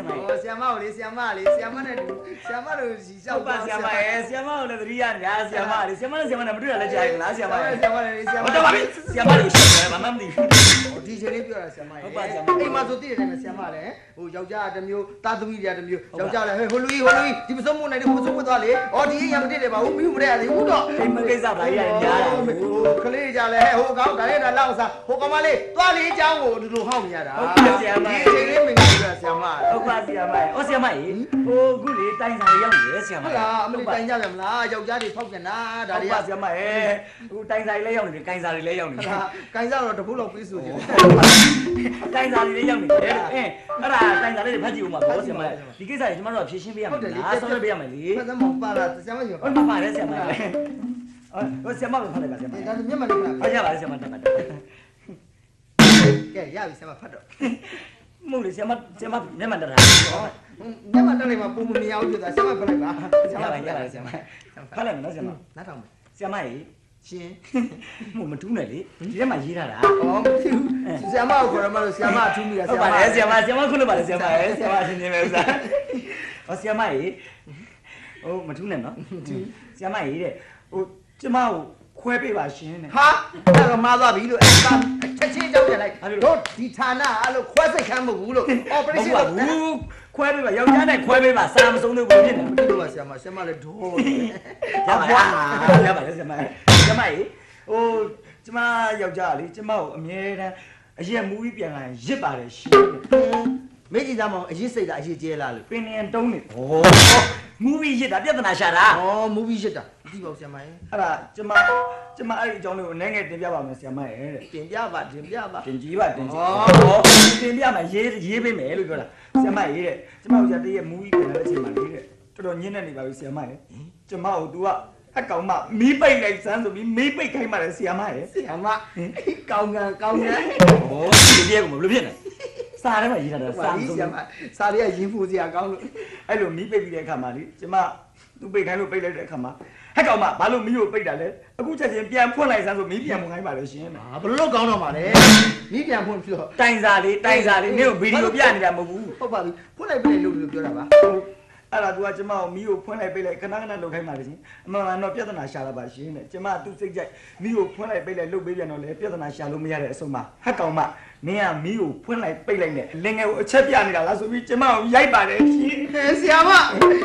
ဆရာမဟောဆီယမကိုလေဆီယမလေဆီယမနဲ့တူဆီယမတို့စီလျှောဟုတ်ပါဆရာမရဲ့ဆရာမကိုလည်းသတိရညာဆရာမလေးဆရာမနဲ့ဆရာမနဲ့မတွေ့ရလဲကြာရင်လားဆရာမရဲ့ဆီယမလေဆီယမဟုတ်တော့ပါပြီဆရာမလေးရှိတယ်ဘာမှမသိဘူးဒီချိန်လေးပြောတာဆီယမရေဟုတ်ပါဆီယမအိမ်မှာဆိုတည်တယ်နဲ့ဆီယမလည်းဟိုယောက်ျားတစ်မျိုးတာသမီးတွေကတစ်မျိုးယောက်ျားလည်းဟဲ့ဟိုလူကြီးဟိုလူကြီးဒီမစုံမနိုင်တဲ့ဟိုစုံမသွားလေအော်ဒီအိမ်ရမတည်တယ်ပါဘူးပြီးမတည့်ရသေးဘူးတော့အိမ်မကိစ္စဘာကြီးရတယ်ညားတာကလေး ကြလဲဟိုအကောင်ဒါလေးတော့လောက်စားဟိုကောင်မလေးသွားလေးအကြောင်းကိုဒီလိုဟောက်နေရတာဒီချိန်လေးမင်္ဂလာပါဆီယမဟုတ်ပါဆရာမရဲ့ဩဆရာမရဲ့ဟိုအခုလေတိုင်ဆိုင်ရောက်နေဆရာမဟုတ်လားအမလေးတိုင်ကြပြန်မလားယောက်ျားတွေဖောက်ပြန်တာဒါဒါတွေတွေကကဆရာမရဲ့အခုတိုင်ဆိုင်လည်းရောက်နေတယ်ကိုင်စာတွေလည်းရောက်နေတယ်ဟာကိုင်းစားတော့တပုတ်လောက်ပြေးဆိုကြတယ်တိုင်စာတွေလည်းရောက်နေတယ်အင်းအဲ့ဒါတိုင်စာလေးတွေဖတ်ကြည့်ဦးမှာဘောဆရာမဒီကိစ္စကြီးကျမတို့ဖြေရှင်းပေးရမယ်လားဆောင်းပေးရမယ်လေဖတ်စမ်းမပါလားဆရာမကြီးဟုတ်ပါပါတယ်ဆရာမရဲ့ ဟိုဆရာမပဲဖတ်လိုက်ပါဆရာမဒါဆိုမျက်မှန်လေးကဖတ်ရပါတယ်ဆရာမတက်ပါကဲရပြီဆရာမဖတ်တော့မဟုတ်လေဆရာမဆရာမမျက်မှန်တက်တာမျက်မှန်တက်လိုက်မှာပုံမမြင်အောင်ပြတာဆရာမဖတ်လိုက်ပါဆရာမရပါတယ်ဆရာမဖတ်လိုက်မယ်နော်ဆရာမနားထောင်မယ်ဆရာမကြီးရှင်မမထူးနဲ့လေဒီထဲမှာရေးထားတာဩမသိဘူးဆရာမကိုခေါ်ရမလို့ဆရာမအထူးမိတာဟုတ်ပါတယ်ဆရာမဆရာမခုလို့ပါတယ်ဆရာမရဲ့ဆရာမအချင်းချင်းပဲဥစားဟောဆရာမကြီးဟိုမထူးနဲ့နော်ဆရာမကြီးတဲ့ဟို ကျမကိုခွဲပေးပါရှင်တဲ့ ဟာအဲ့တော့မှားသွားပြီလို့အဲ့ဒါချက်ချင်းကြောက်ပြလိုက်တို့ဒီဌာနအဲ့လိုခွဲစိတ်ခမ်းမဟုတ်ဘူးလို့ဟုတ် operation ပါလုပ်ဘူးခွဲပေးပါယောက်ျားနဲ့ခွဲပေးပါစာမဆုံးလို့ဘူးဖြစ်နေဒီလိုပါဆရာမဆရာမလည်းဒိုးရပါလားရပါလေဆရာမဆရာမကြီးဟိုကျမယောက်ျားလေကျမကိုအမြဲတမ်းအရက်မူကြီးပြန်လာရင်ရစ်ပါတယ်ရှင်တဲ့မေ့ကြည့်သားမအောင်အရေးစိတ်တာအရေးကျဲလားလို့ပင်နေတုံးနေဩမူကြီးရစ်တာပြဿနာရှာတာဩမူဗီရှစ်တာ ဒီပေါ့ဆရာမရေအဲ့ဒါကျမကျမအဲ့ဒီအကြောင်းလေးကိုနည်းငယ်တင်ပြပါမယ်ဆရာမရဲ့တဲ့တင်ပြပါတင်ပြပါ တင်ကြီးပါတင်ကြီးဩတင်ပြမယ်ရေးရေးပေးမယ်လို့ပြောတာဆရာမရေးတဲ့ကျမတို့ကတည်းကမူကြီးပြန်လာတဲ့အချိန်မှာလေးတဲ့တော်တော်ညင်းနေနေပါပြီဆရာမရဲ့ကျမကို तू ကအကောင်မမီးပိတ်လိုက်စမ်းဆိုပြီးမီးပိတ်ခိုင်းပါလေဆရာမရဲ့ဆရာမကောင်းကန်ကောင်းကန်ဟောဒီတည်းကမလို့ဖြစ်နေစားထဲမှာရေးထားတာစာစားရီဆုံးဆရာမစာရီကရင်းဖူစရာကောင်းလို့အဲ့လိုမီးပိတ်ပြီးတဲ့အခါမှာလေကျမ သူပိတ်ခိုင်းလို့ပိတ်လိုက်တဲ့အခါမှာဟဲ့ကောင်မဘာလို့မီးကိုပိတ်တာလဲအခုချက်ချင်းပြန်ဖွင့်လိုက်စမ်းဆိုမီးပြန်ဖွင့်ခိုင်းပါလေရှင်ဟာဘလို့ကောင်းတော့မှာလဲမိပြန်ဖွင့်ပြီးတော့တိုင်စာလေးတိုင်စာလေးနင့်ကိုဗီဒီယိုပြနေတာမဟုတ်ဘူးဟုတ်ပါပြီဖွင့်လိုက်ပြီလို့ပြောတာပါအဲ့ဒါသူကကျမကိုမီးကိုဖွင့်လိုက်ပိတ်လိုက်ခဏခဏလုပ်ခိုင်းပါလေရှင်အမှန်မှန်တော့ပြဿနာရှာလာပါရှင်တဲ့ကျမသူစိတ်ကြိုက်မီးကိုဖွင့်လိုက်ပိတ်လိုက်လုပ်ပေးပြန်တော့လေပြဿနာရှာလို့မရတဲ့အဆုံးမှာဟက်ကောင်မ နင်ကမီးကိုဖွင့်လိုက်ပိတ်လိုက်နဲ့လင်ငယ်ကိုအချက်ပြနေတာလားဆိုပြီးကျမကိုရိုက်ပါတယ်ရှင်ဟဲဆရာမ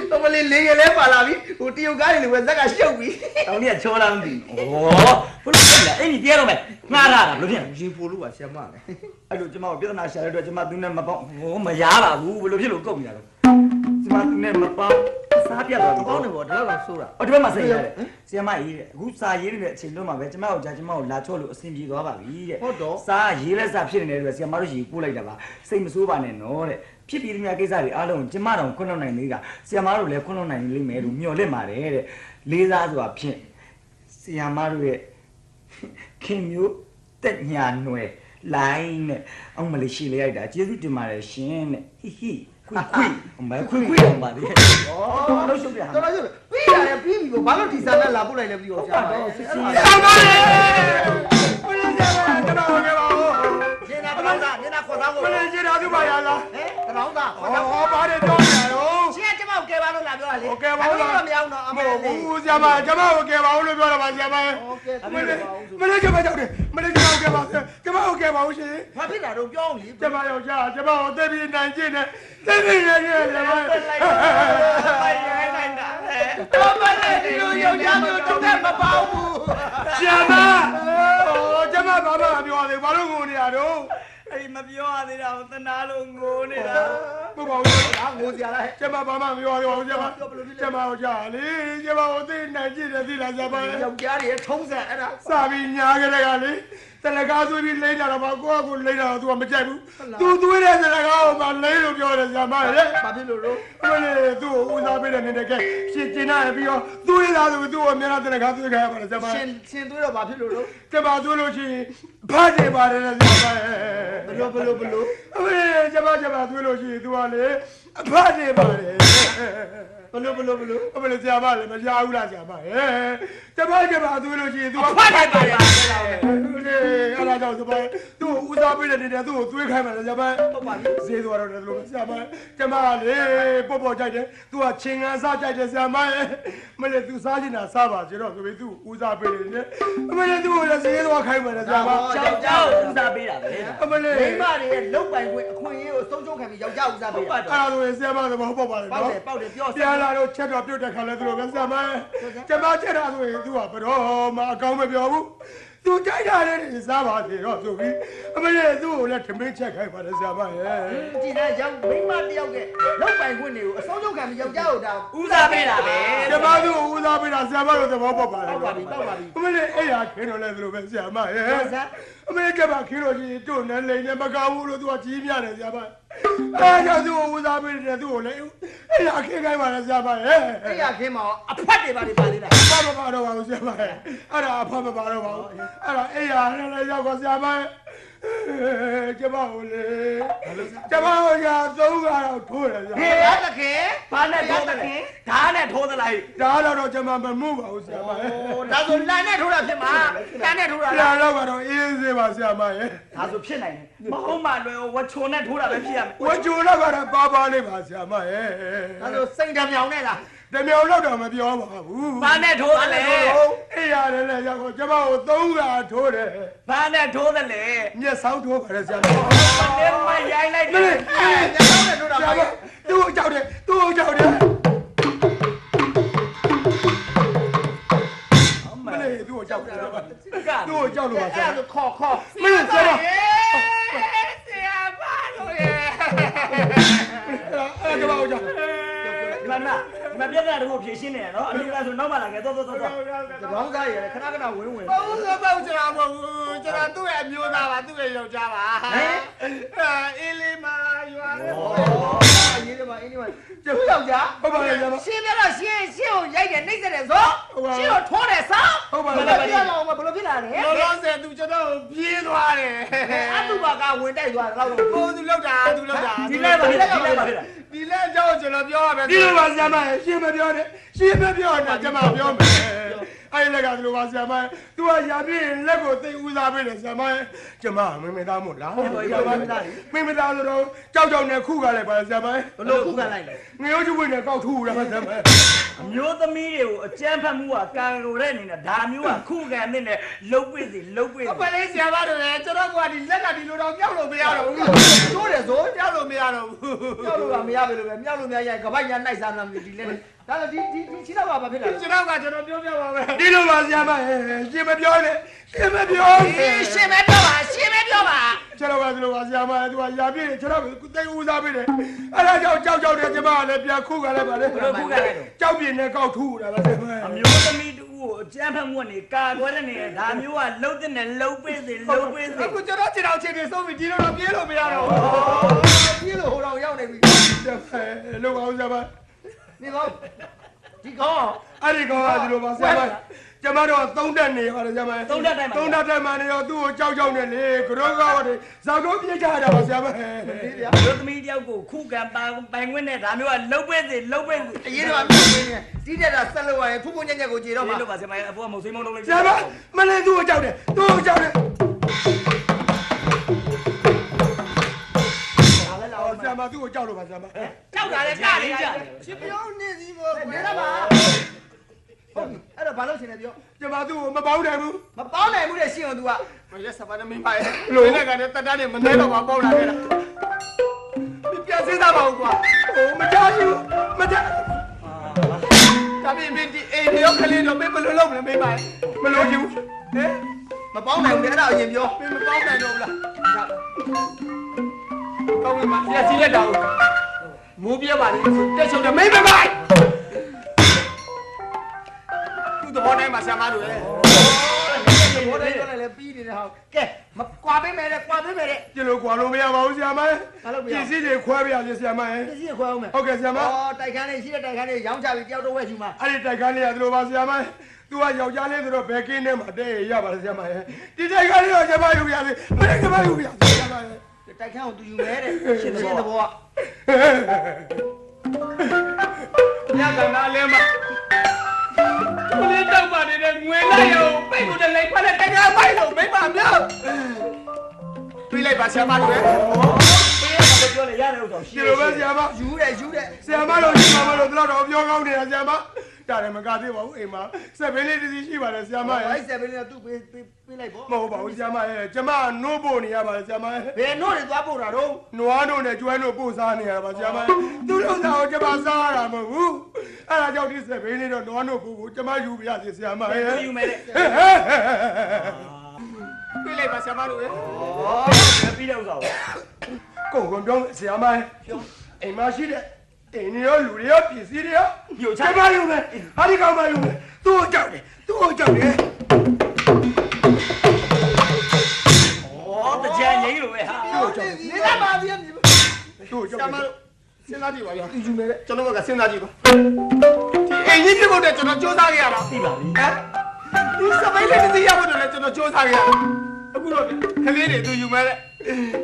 ဟိုမလေးလေးငယ်လဲပါလာပြီဟိုတရုတ်ကားတွေလိုပဲဇက်ကရှုပ်ပြီ။တောင်ကြီးကချောလာမသိဘူး။ဩဘလို့ဖြစ်လဲအဲ့ဒီတရားတော့မယ်ငှားတာဘလို့ဖြစ်လဲရင်ပို့လို့ပါဆရာမလည်း။အဲ့လိုကျမကိုပြဿနာရှာတဲ့အတွက်ကျမသူနဲ့မပေါင်းဟိုမရပါဘူးဘလို့ဖြစ်လို့ကုန်နေတာတော့ ကျမသူနဲ့မပေါင်းစားပြတ်သွားပြီကောင်းတယ်ပေါ့ဒါတော့ဆိုးတာ။အော်ဒီဘက်မှာစိတ်ရတယ်။ဆီယမရေးတဲ့အခုစာရေးနေတဲ့အချိန်လုံးမှာပဲကျမကိုကြာကျမကိုလာချော့လို့အဆင်ပြေသွားပါပြီတဲ့ဟုတ်တော့စာရေးလက်စာဖြစ်နေတဲ့အတွက်ဆီယမတို့ရေပို့လိုက်တာပါစိတ်မဆိုးပါနဲ့နော်တဲ့ဖြစ်ပြီးသမျှကိစ္စတွေအားလုံးကျမတို့ခွင့်လွှတ်နိုင်သေးတာဆီယမတို့လည်းခွင့်လွှတ်နိုင်လိမ့်မယ်လို့မျှော်လင့်ပါတယ်တဲ့လေးစားစွာဖြင့်ဆီယမတို့ရဲ့ခင်မျိုးတက်ညာနွယ်လိုင်းနဲ့အောင်မလေးရှိလိုက်တာကျေးဇူးတင်ပါတယ်ရှင်တဲ့ဟိဟိ ခွိခွိအမခွိခွိအောင်ပါလေဩလို့ရှုပ်ပြဟာတော်တော်ရှုပ်ပြီးရတယ်ပြီးပြီဘာလို့ဒီစာနဲ့လာပို့လိုက်လဲပြီးတော့ဆရာမဟုတ်ပါတော့စစ်စစ်ဆရာမဘယ်လိုဆရာမကျွန်တော်ခဲ့ပါဦးနေနာတောင်းတာနေနာခေါ်သားကိုမလေးကြီးတော်သူပါရလားဟဲ့တောင်းတာခေါ်ဟောသားဟောပါတယ်တော့နေတော့ရှင် ကိုကဲပါလို့လာပြောတာလေမရောက်တော့အမေလေ ဘူးဆရာမကျွန်မကိုကဲပါဦးလို့ပြောတာပါဆရာမဟုတ်ကဲ့ဆရာမ မနေ့မနေ့ကမကြောက်တယ်မနေ့ကမကဲပါဆရာကျွန်မကိုကဲပါဦးရှင်ဘာဖြစ်တာတော့ပြောအောင်လေကျွန်မယောက်ျားကျွန်မကိုတက်ပြီးနိုင်ကျင့်တယ်တက်ပြီးနိုင်ကျင့်တယ်ဆရာမဟုတ်လိုက်တာလိုက်ရိုင်းလိုက်တာလေတော့မလည်းဒီလိုယောက်ျားမျိုးတုံးတဲ့မပေါဘူးဆရာမဟိုကျွန်မဘာမှမပြောသေးဘူးဘာလို့ငိုနေရတော့အဲ့ဒီမပြောရသေးတာကိုသနာလို့ငိုနေတာ မဟုတ်ပါဘူး ငိုစရာလားကျွန်မဘာမှမပြောသေးပါဘူးကျွန်မကျွန်မယောက်ျားလေကျွန်မကိုသိနိုင်ကျင့်တယ်သိလားဆရာမယောက်ျားတွေထုံးစံအဲ့ဒါစာပြီးညာကြတဲ့ကလေ တလကားဆိုပြီးလိမ့်တာတော့ဘာကိုယ့်အကူလိမ့်တာတော့ तू မကြိုက်ဘူး तू သွေးတဲ့တလကားကိုမှလိမ့်လို့ပြောတယ်ဆရာမရဲ့ ဘာဖြစ်လို့လို့ ဘယ်လေသူ့ကိုဦးစားပေးတဲ့နေနဲ့ကဲရှင်းကျင်လာပြီးတော့သွေးသားဆိုသူ့ကိုမျက်နှာတလကားသွေးခိုင်းရပါတယ်ဆရာမ ရှင်ရှင်သွေးတော့ဘာဖြစ်လို့လို့ ကျမသွေးလို့ရှိရင်ဖတ်နေပါတယ်ဆရာမရဲ့ ဘလို့ဘလို့ဘလို့ အမေကျမကျမသွေးလို့ရှိရင် तू ကလေဖတ်နေပါတယ် ဘဘလို့ဘလို့ဘလို့အမလေးဆရာမလည်းမရဘူးလားဆရာမဟဲ့ကျမကျမသွေးလို့ရှိရင်သူဖတ်လိုက်ပါလေအဲ့ဒါကြောင့်ဆရာမသူ့ကိုဦးစားပေးတဲ့နေတဲ့သူ့ကိုသွေးခိုင်းမှလည်းဆရာမဟုတ်ပါပြီဈေးသွားတော့တယ်လို့ဆရာမကျမလေပေါ့ပေါ့ကြိုက်တယ်သူကချင်းကန်စားကြိုက်တယ်ဆရာမရဲ့မလေးသူစားချင်တာစားပါကျွန်တော်ဆိုပြီးသူ့ဦးစားပေးတယ်နဲ့အမလေးသူ့ကိုလည်းဈေးသွားခိုင်းမှလည်းဆရာမကြောက်ကြောက်ဦးစားပေးတာပဲအမလေးမိန်းမတွေရဲ့လုတ်ပိုင်ခွင့်အခွင့်အရေးကိုဆုံးရှုံးခံပြီးယောက်ျားဦးစားပေးတာအဲ့ဒါဆိုရင်ဆရာမသဘောပေါက်ပါလေပေါက်နော်တယ်ပေါက်တယ်ပြောစပြန်လာတော့ချက်တော့ပြုတ်တဲ့ခါလဲသူတို့ပဲဆရာမကျမချက်တာဆိုရင်သူကဘတော့မှအကောင်းမပြောဘူးသူကြိုက်တာလည်းစားပါသေးတော့ဆိုပြီးအမလေးသူ့ကိုလည်းထမင်းချက်ခိုင်းပါလေဆရာမရဲ့ကြည်တဲ့ရောက်မိန်းမတယောက်ရဲ့လုတ်ပိုင်ခွင့်တွေကိုအဆုံးရှုံးခံပြီးယောက်ျားကိုဒါဦးစားပေးတာပဲကျမသူ့ကိုဦးစားပေးတာဆရာမတို့သဘောပေါက်ပါလေပေါက်ပါပြီပေါက်ပါပြီအမလေးအဲ့ရခင်းတော့လဲသူတို့ပဲဆရာမရဲ့အမလေးကပါခင်းတော့ကြီးတို့နဲ့လိန်နဲ့မကောင်းဘူးလို့သူကကြီးပြတယ်ဆရာမအဲ့ကြောင့်သူ့ကိုဦးစားပေးတယ်သူ့ကိုလည်းအဲ့ရခင်းခိုင်းပါလေဆရာမရဲ့အဲ့ရခင်းမှာအဖတ်တွေပါလေပါသေးတာဘာမပါတော့ပါဘူးဆရာမရဲ့အဲ့ဒါအဖမပါတော့ပါဘူးအဲ့ဒါအေးရလည်းလည်းရောက်ပါဆရာမရဲ့ ကျမကိုလေကျမကိုရသုံးကတော့ထိုးတယ်ဆဟေရာရသခင်ဘာနဲ့ထိုးသလဲဓာတ်နဲ့ထိုးသလားဒါတော့ကျမမမှုပါဘူးဆရာမရဲ့ဟိုဒါဆိုလန်နဲ့ထိုးတာဖြစ်မှာလန်နဲ့ထိုးတာဆလားရာတော့ကတော့အေးစေးပါဆရာမရဲ့ဒါဆိုဖြစ်နိုင်တယ်မဟုတ်မှလွယ်ဝချုံနဲ့ထိုးတာပဲဖြစ်ရမယ်ဝကြိုတော့ကတော့ပါပါလေးပါဆရာမရဲ့ဒါဆိုစိန်တမြောင်နဲ့လား တမြောင်တော့တော့မပြောပါဘူးဘာနဲ့ထိုးသလဲအေးရတယ်လေရောက်ကျမကိုသုံးကထိုးတယ်ဘာနဲ့ထိုးသလဲမျက်စောင်းထိုးပါတယ်ဆရာမနေမရိုင်းလိုက်တယ်အဲညောင်းနဲ့ထိုးတာဆရာပါမသူ့ကိုကြောက်တယ်သူ့ကိုကြောက်တယ်မလေးသူ့ကိုကြောက်တယ်သူ့ကိုကြောက်လို့ပါဆအဲ့ရာဒါဆိုခေါ်ခေါ်မင်းဆရာ ဆရာပါလို့ရဲ့ အဲ့ဒါကဘာကြောက် ဒီမှာဒီမှာ ပြဿနာတို့ကိုဖြေရှင်းနေရနော်အမေကဆိုနောက်မှလာခဲ့တော့တော့တော့သဘောင်းသားရယ်ခဏခဏဝင်းဝင်ဘာလို့လဲပေါ့ကျွန်တော်မဟုတ်ဘူးကျွန်တော်သူ့ရဲ့အမျိုးသားပါသူ့ရဲ့ယောက်ျားပါအဲအေးလေးမရွာလေဩရေးတယ်ပါအင်းဒီမှာကျုပ်ယောက်ျားဟုတ်ပါရဲ့ကျွန်တော်ရှင်းပြတော့ရှင်းရှင်းကိုရိုက်တယ်နှိမ့်ဆက်တယ်ဆိုရှင်းကိုထိုးတယ်ဆောဟုတ်ပါဘရဲ့ယ်လိုပြောတော့ဘယ်လိုဖြစ်လာလဲလောလောဆယ်သူကျွန်တော်ပြေးသွားတယ်အတုပါကဝင်တိုက်သွားတယ်တော့ကိုသူလောက်တာသူလောက်တာဒီလိုက်ပါဒီလိုက်ပါဒီလက် ကြောင့်ကျွန်တော်ပြောရမယ်ဒီလိုပါဆရာမရှင်းမပြောနဲ့ရှင်းမပြောနဲ့ကျွန်မပြောမယ်အဲ့လက်ကဒီလိုပါဆရာမသူကရာပြင်းလက်ကိုသိဦးစားပေးတယ်ဆရာမကျွန်မမင်းမသားမို့လားမင်းမသားဆိုတော့ကြောက်ကြောက်နဲ့ခုကလည်းပါဆရာမဘလို့ခုခံလိုက်လဲငရုတ်ကျွေးနဲ့ကောက်ထူတာပါဆရာမအမျိုးသမီးတွေကိုအကြမ်းဖက်မှုကကံလိုတဲ့အနေနဲ့ဒါမျိုးကခုခံတဲ့နဲ့လှုပ်ပိစီလှုပ်ပိစီအပလေးဆရာမတို့လည်းကျွန်တော်ကဒီလက်ကဒီလိုတော့မြောက်လို့မရတော့ဘူးထိုး တယ်ဆိုမြောက်လို့မရတော့ဘူးမြောက်လို့ကမရပဲလို့ပဲမြောက်လို့မရရင်ကပိုက်ညာနှိုက်စားမှမဒီလက်နဲ့ဒါဆိုဒီဒီဒီချင်းတော့ဘာဖြစ်လာလဲကျွန်တော်ကကျွန်တော်ပြောပြပါမယ်ဒီလိုပါဆရာမရှင်းမပြောနဲ့ရှင်းမပြောရှင်းမဲပြောပါရှင်းမဲပြောပါကျွန်တော်ကဒီလိုပါဆရာမသူကရာပြည့်ကျွန်တော်တိတ်ဦးစားပေးတယ်အဲ့ဒါကြောင့်ကြောက်ကြောက်တယ်ကျွန်မကလည်းပြန်ခုကလည်းပါလေဘယ်လိုခုခံလဲကြောက်ပြင်းနဲ့ကောက်ထူတာပါဆရာမအမျိုးသမီးတူကို အကြမ်းဖက်မှုကနေကာကွယ်တဲ့နေနဲ့ဒါမျိုးကလှုပ်တဲ့နဲ့လှုပ်ပိစီလှုပ်ပိစီအခုကျွန်တော်ခြေတော်ခြေတွေဆုံးပြီးဒီလိုတော့ပြေးလို့မရတော့ပြေးလို့ဟိုတော့ရောက်နေပြီဘူးလောအောင်ဆရာမနေကောဒီကောအဲ့ဒီကောင်ကဒီလိုပါဆရာမ ကျမတို့သုံးတက်နေပါတယ်ဆရာမသုံးတက်တိုင်းမှာသုံးတက်တိုင်းမှာနေတော့သူ့ကိုကြောက်ကြောက်နေလေကြောကောက်တယ်ဇောက်တော့ပြေးကြတာပါဆရာမဒီဗျာအမျိုးသမီးတယောက်ကိုခုခံပါပိုင်ခွင့်နဲ့ဒါမျိုးကလှုပ်ပိစီလှုပ်ပိစီအရင်တော့မြောက်နေတယ်စီးတဲ့တာဆက်လို့ရရင်ဖူးဖူးညက်ညက်ကိုကြေတော့ဒီမှာလိုပါဆရာမအဖိုးကမုတ်စိမ့်မုံလုံးလေးဆရာမမလေးသူ့ကိုကြောက်တယ်သူ့ကိုကြောက်တယ်ဒါလည်းလာဟောအောင်ဆရာမသူ့ကိုကြောက်လို့ပါဆရာမကြောက်တာလည်းကလေးကြရှင်ပြောနေစီဘောနေတော့ပါ ဟုတ်ပြီအဲ့တော့ဘာလို့ရှင်လဲပြောကျမသူ့ကိုမပေါင်းနိုင်ဘူးမပေါင်းနိုင်ဘူးတဲ့ရှင်က तू ကမရက်စပါနဲ့မင်းပါရဲ့လို့လည်းကလည်းတတ်တတ်နဲ့မနေတော့ပါပေါက်လာခဲ့တာပြန်စင်းသားပါဦးကွာဟိုမကြဘူးမကြဒါပြင်မင်းဒီအိမ်ရောကလေးတော့မင်းဘယ်လိုလုပ်မလဲမင်းပါမလို့ချင်ဘူးဟဲ့မပေါင်းနိုင်ဘူးတဲ့အဲ့ဒါအရင်ပြောမင်းမပေါင်းနိုင်တော့ဘူးလားကောင်းပြီမပြစီလက်တောင်မိုးပြပါလေတက်ချုံတယ်မင်းမပိုင် သူ့သဘောတိုင်းမှာဆရာမတို့လေဘောတိုင်းတော့လည်းပြီးနေတဲ့ဟာကဲမကွာပေးမယ်တဲ့ကွာပေးမယ်တဲ့ကျလို့ကွာလို့မရပါဘူးဆရာမဘာလို့မရပစ္စည်းတွေခွဲပြရစီဆရာမရဲ့ပစ္စည်းခွဲအောင်မယ်ဟုတ်ကဲ့ဆရာမဩတိုက်ခန်းလေးရှိတဲ့တိုက်ခန်းလေးရောင်းချပြီးတယောက်တော့ဝဲချူမှာအဲ့ဒီတိုက်ခန်းလေးရတယ်လို့ပါဆရာမသူကယောက်ျားလေးဆိုတော့ဘယ်ကင်းထဲမှာတဲ့ရပါလဲဆရာမရဲ့ဒီတိုက်ခန်းလေးတော့ဆရာမယူရသေးမင်းကမယူရဆရာမရဲ့တိုက်ခန်းကိုသူယူမယ်တဲ့ရှင်းရှင်းသဘောကယောက်ကနာလဲမှာသူလေးတော က်ပါနေတဲ့ငွေလိုက်ရောပိတ်ကိုတလိုက်ဖက်တဲ့တကယ်ပိုက်လို့မိမမြောက်တွေးလိုက်ပါဆရာမတို့ပဲပေးရတာပြောလေရတယ်ဥစ္စာရှိဒီလိုပဲဆရာမယူတယ်ယူတယ်ဆရာမတို့ဒီမှာမလို့တော့တော့ပြောကောင်းနေတာဆရာမ တာတယ်မကသေးပါဘူးအိမ်မှာစက်ပင်းလေးတစ်စီးရှိပါတယ်ဆရာမရဲ့အဲ့ဆက်ပင်းနဲ့သူ့ပေးပေးပေးလိုက်ပေါ့မဟုတ်ပါဘူးဆရာမရဲ့ကျမနိုးဖို့နေရပါတယ်ဆရာမရဲ့ဘယ်နို့တွေသွားပို့တာတော့နွားတို့နဲ့ကျွမ်းတို့ပို့စားနေရတာပါဆရာမရဲ့သူတို့သားကိုကျမစားရတာမဟုတ်ဘူးအဲ့ဒါကြောင့်ဒီစက်ပင်းလေးတော့နွားတို့ပို့ဖို့ကျမယူပြရစီဆရာမရဲ့ယူမယ်တဲ့ပြေးလိုက်ပါဆရာမတို့ရဲ့ဩပြီးတဲ့ဥစ္စာကိုကုန်ကုန်ပြောဆရာမရဲ့အိမ်မရှိတဲ့အိမ်ရောလူတွေရောပစ္စည်းတွေရော ယူချမယူမယ်ဟာဒီကောင်မယူမယ်သူ့ကိုကြောက်တယ်သူ့ကိုကြောက်တယ်ဩတကြံငိမ့်လို့ပဲဟာနေလာပါဗျာသူ့ကိုကြောက်ဆရာမတယ်တို့စဉ်းစားကြည့်ပါဗျာယူမယ်လေကျွန်တော်ကစဉ်းစားကြည့်ပါဒီအိမ်ကြီးပြဖို့တဲ့ကျွန်တော်စူးစမ်းခဲ့ရတာသိပါပြီဟမ်ဒီစပိတ်လေးတစ်စီးရဖို့လည်းကျွန်တော်စူးစမ်းခဲ့ရတာအခုတော့ကလေးတွေသူယူမဲ့တဲ့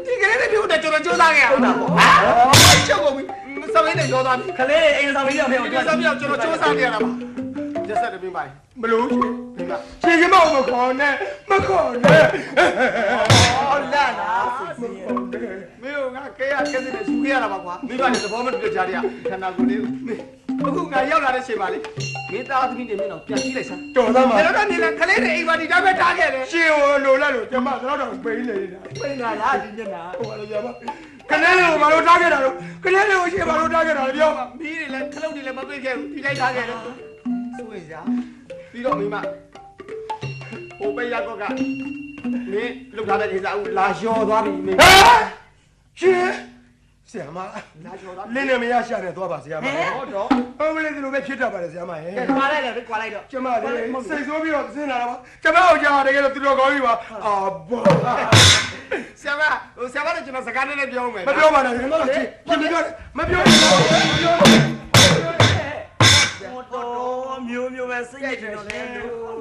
ဒီကလေးတွေပြဖို့တဲ့ကျွန်တော်စူးစမ်းခဲ့ရတာဟုတ်တာပေါ့ဟာချက်ကုန်ပြီ စပိတ်နဲ့ရောသွားပြီခလေးအိမ်ဆောင်လေးရောက်နေအောင်ဒီစပိတ်ကကျွန်တော်စူးစမ်းခဲ့ရတာပါရက်ဆက်တယ်ပြပါမလို့ပြပါရှင်ရှင်မအောင်မခေါ်နဲ့မခေါ်နဲ့ဟောလာလာမင်းကငါကဲရကဲစစ်နဲ့ယူခဲ့ရတာပါကွာမိဘနဲ့သဘောမတူတဲ့ကြားတွေကခန္ဓာကိုယ်လေးကိုအခုငါရောက်လာတဲ့ချိန်ပါလေမင်းသားသမီးတွေမင်းတော့ပြန်ကြည့်လိုက်စမ်းတော်သားမှာကျွန်တော်ကနေလည်းခလေးတွေအိမ်ပါဒီတိုင်းပဲထားခဲ့တယ်ရှင်ဝလိုလိုက်လို့ကျမတော့တော့ပိန်းနေတာပိန်လာလားဒီညနာဟိုပါလို့ကျမ ကလေးတွေကိုဘာလို့တားခဲ့တာလို့ကလေးတွေကိုရှင်ဘာလို့တားခဲ့တာလဲပြောမီးတွေလည်းခလုတ်တွေလည်းမပိတ်ခဲ့ဘူးဒီတိုင်းထားခဲ့တယ်စွေးစားပြီးတော့မိမဟိုပိတ်ရက်ကောက်ကမင်းလုတ်ထားတဲ့ကိစ္စအခုလာလျှော်သွားပြီမင်းဟမ်ရှင်ဆရာမလာလျှော်သွားလင်းနေမရရှာနေသွားပါဆရာမဟောတော့ဟုတ်ကလေးဒီလိုပဲဖြစ်တတ်ပါတယ်ဆရာမရဲ့ကဲကွာလိုက်တယ်ကွာလိုက်တော့ကျမလေးစိတ်ဆိုးပြီးတော့စဉ်းလာတာပါကျမအောင်ကြားတကယ်တော့သူတော်ကောင်းကြီးပါအာဘော ဆရာမဟိုဆရာမလည်းကျွန်တော်စကားနည်းနည်းပြောမယ်မပြောပါနဲ့ကျွန်တော်ချင်းမပြောမပြောမပြောတော်မျိုးမျိုးပဲစိတ်ရတယ်ရှင်ဟုတ်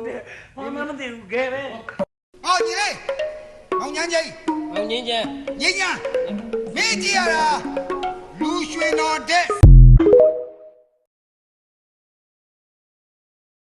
တယ်ဘာမှမသိဘူးခဲပဲဟောညီလေးမောင်ညမ်းကြီးမောင်ငင်းချမ်းညညမင်းကြည့်ရတာလူရွှေတော်တဲ့